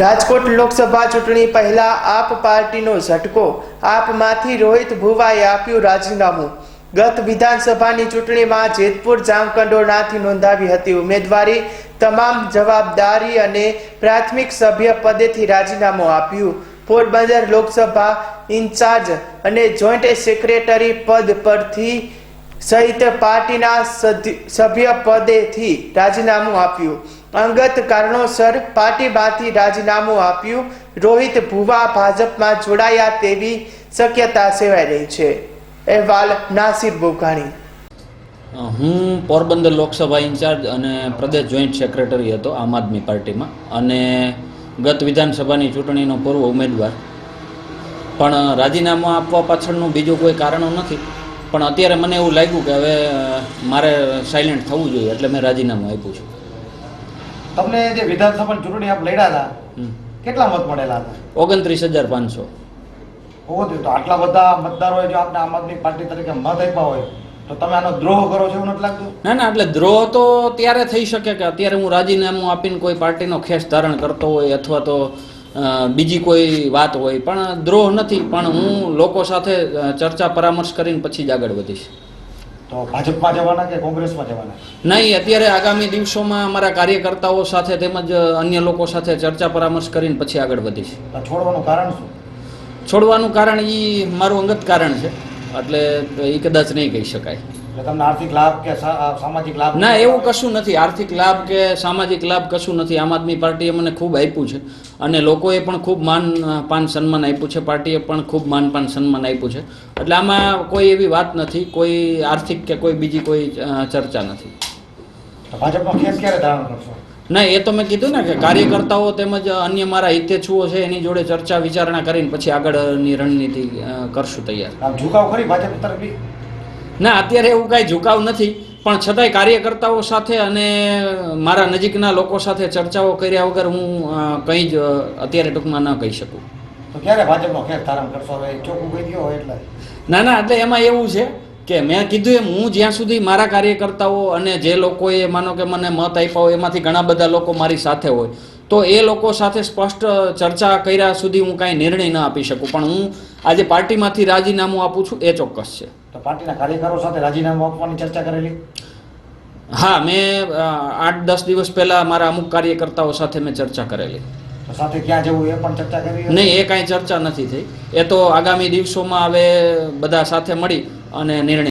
રાજકોટ લોકસભા ચૂંટણી પહેલા આપ પાર્ટીનો ઝટકો. આપમાંથી રોહિત ભુવાએ આપ્યું રાજીનામું. ગત વિધાનસભાની ચૂંટણીમાં જેતપુર જામકંડોરણાથી નોંધાવી હતી ઉમેદવારી. તમામ જવાબદારી અને પ્રાથમિક સભ્ય પદેથી રાજીનામું આપ્યું. પોરબંદર લોકસભા ઇન્ચાર્જ અને જોઈન્ટ સેક્રેટરી પદ પરથી સહિત પાર્ટીના સભ્ય પદેથી રાજીનામું આપ્યું. અંગત કારણોસર પાર્ટીમાંથી રાજીનામું આપ્યું. રોહિત ભુવા ભાજપમાં જોડાયા તેવી શક્યતા સેવાઈ રહી છે. અહેવાલ નાસિર બોઘાણી. હું પોરબંદર લોકસભા ઇન્ચાર્જ અને પ્રદેશ જોઈન્ટ સેક્રેટરી હતો આમ આદમી પાર્ટીમાં. અને ગત વિધાનસભાની ચૂંટણીનો પૂર્વ ઉમેદવાર. પણ રાજીનામું આપવા પાછળનું બીજું કોઈ કારણો નથી. પણ અત્યારે મને એવું લાગ્યું કે હવે મારે સાયલેન્ટ થવું જોઈએ એટલે મેં રાજીનામું આપ્યું છું. તમને જે વિધાનસભા ચૂંટણી આપ લડ્યા હતા. કેટલા મત મળેલા હતા? ઓગણત્રીસ હજાર પાંચસો. ઓગણત્રીસ તો આટલા બધા મતદારોએ જો આપને આમ આદમી પાર્ટી તરીકે મત આપ્યા હોય તો તમે આનો દ્રોહ કરો છો એવું નથી લાગતું? ના ના એટલે દ્રોહ તો ત્યારે થઈ શકે કે અત્યારે હું રાજીનામું આપીને કોઈ પાર્ટીનો ખેસ ધારણ કરતો હોય અથવા તો બીજી કોઈ વાત હોય. પણ દ્રોહ નથી. પણ હું લોકો સાથે ચર્ચા પરામર્શ કરીને પછી જ આગળ વધીશ. તો ભાજપમાં જવાના કે કોંગ્રેસમાં જવાના? નહીં અત્યારે આગામી દિવસોમાં અમારા કાર્યકર્તાઓ સાથે તેમજ અન્ય લોકો સાથે ચર્ચા પરામર્શ કરીને પછી આગળ વધીશ. છોડવાનું કારણ શું? છોડવાનું કારણ એ મારું અંગત કારણ છે. એટલે એ કદાચ નહીં કહી શકાય. તમને આર્થિક લાભ કે સામાજિક લાભ? ના એવું કશું નથી. આર્થિક લાભ કે સામાજિક લાભ કશું નથી. આમ આદમી પાર્ટીએ મને ખૂબ આપ્યું છે. અને લોકોએ પણ ખૂબ માન પાન સન્માન આપ્યું છે. પાર્ટીએ પણ ખૂબ માન પાન સન્માન આપ્યું છે. એટલે આમાં કોઈ એવી વાત નથી. કોઈ આર્થિક કે કોઈ બીજી કોઈ ચર્ચા નથી. ભાજપમાં ખેસ ક્યારે ધારણ કરશો? ના એ તો મેં કીધું ને કે કાર્યકર્તાઓ તેમજ અન્ય મારા હિતેચ્છુઓ છે એની જોડે ચર્ચા વિચારણા કરીને પછી આગળની રણનીતિ કરશું તૈયાર. ઝુકાવ ખરી ભાજપ તરફી ના અત્યારે એવું કાંઈ ઝુકાવ નથી પણ છતાંય કાર્યકર્તાઓ સાથે અને મારા નજીકના લોકો સાથે ચર્ચાઓ કર્યા વગર હું કંઈ જ અત્યારે ટૂંકમાં ન કહી શકું. તો ક્યારે ભાજપનો ખેસ ધારણ કરશો? હવે ચોખ્ખું કહી ગયો એટલે. ના ના એટલે એમાં એવું છે કે મેં કીધું એમ હું જ્યાં સુધી મારા કાર્યકર્તાઓ અને જે લોકોએ માનો કે મને મત આપ્યા હોય એમાંથી ઘણા બધા લોકો મારી સાથે હોય તો એ લોકો સાથે સ્પષ્ટ ચર્ચા કર્યા સુધી હું કાંઈ નિર્ણય ન આપી શકું. પણ હું આજે પાર્ટીમાંથી રાજીનામું આપું છું એ ચોક્કસ છે. તો પાર્ટીના કાર્યકરો સાથે રાજીનામું આપવાની ચર્ચા કરેલી? હા મેં આઠ દસ દિવસ પહેલાં મારા અમુક કાર્યકર્તાઓ સાથે મેં ચર્ચા કરેલી. સાથે ક્યાં જવું એ પણ ચર્ચા કરી નહીં એ કાંઈ ચર્ચા નથી થઈ. એ તો આગામી દિવસોમાં હવે બધા સાથે મળી અને નિર્ણય